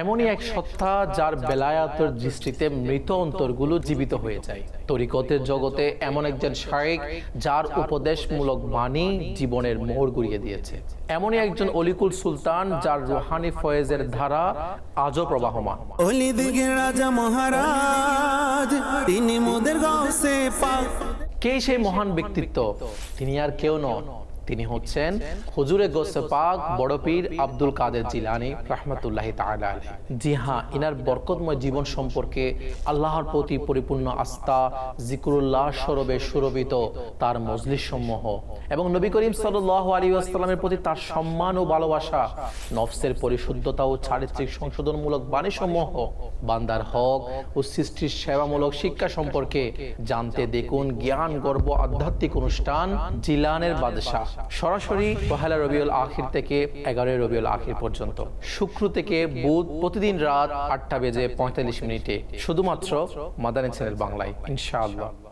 এমনই এক সত্তা যার বেলায়াতের দৃষ্টিতে মৃত অন্তরগুলো জীবিত হয়ে যায়। তরিকতের জগতে এমন একজন শায়েক যার উপদেশমূলক বাণী জীবনের মোহর গুড়িয়ে দিয়েছে। এমনই একজন অলিকুল সুলতান যার রুহানি ফয়েজের ধারা আজও প্রবাহমান। অলি রাজা মহারাজ তিনি মোদের গৌসে পাক কে সেই মহান ব্যক্তিত্ব? তিনি আর কেউ নন। তিনি হচ্ছেন হুজুরে গোসে পাক আব্দুল কাদের জিলানি রহমতুল্লাহ জি হ্যাঁ ইনার বরকতময় জীবন সম্পর্কে আল্লাহর প্রতি পরিপূর্ণ আস্থা জিকুরুল্লাহ সরবে সুরবিত তার মজলিস সমূহ এবং নবী করিম সাল্লাল্লাহু আলাইহি ওয়াসাল্লামের প্রতি তার সম্মান ও ভালোবাসা, নফসের পরিশুদ্ধতা ও চারিত্রিক সংশোধনমূলক বাণী সমূহ বান্দার হক ও সৃষ্টির সেবামূলক শিক্ষা সম্পর্কে জানতে দেখুন জ্ঞান গর্ব আধ্যাত্মিক অনুষ্ঠান জিলানের বাদশাহ। সরাসরি পহেলা রবিউল আখির থেকে এগারোই রবিউল আখির পর্যন্ত। শুক্র থেকে বুধ প্রতিদিন রাত আটটা বেজে পঁয়তাল্লিশ মিনিটে, শুধুমাত্র মাদানী চ্যানেল বাংলায়। ইনশাআল্লাহ।